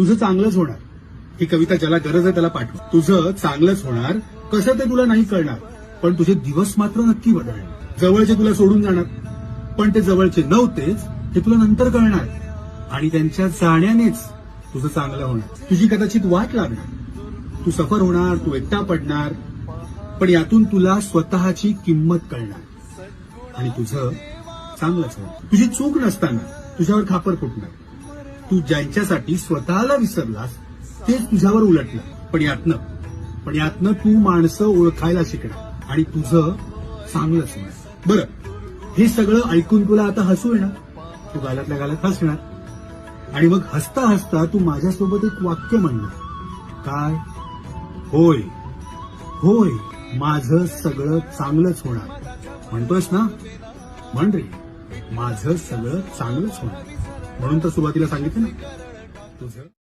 तुझं चांगलंच होणार. ही कविता ज्याला गरज आहे त्याला पाठव. तुझं चांगलंच होणार. कसं ते तुला नाही कळणार पण तुझे दिवस मात्र नक्की बदलणार जवळचे तुला सोडून जाणार पण ते जवळचे नव्हतेच हे तुला नंतर कळणार. आणि त्यांच्या जाण्यानेच तुझं चांगलं होणार. तुझी कदाचित वाट लागणार. तू सफर होणार तू एकटा पडणार पण यातून तुला स्वतःची किंमत कळणार. आणि तुझं चांगलंच होणार. तुझी चूक नसताना तुझ्यावर खापर फुटणार. तू ज्यांच्यासाठी स्वतःला विसरलास तेच तुझ्यावर उलटलं. पण यातनं पण यातनं तू माणसं ओळखायला शिकणार आणि तुझं चांगलंच होणार बरं हे सगळं ऐकून तुला आता हसू येणार? तू गालातल्या गालात हसणार. आणि मग हसता हसता तू माझ्यासोबत एक वाक्य म्हणणार. काय? होय. होय माझं सगळं चांगलंच होणार. म्हणतोस ना? म्हण रे माझं सगळं चांगलंच होणार. म्हणून तर सुरुवातीला सांगितलं ना. तुझं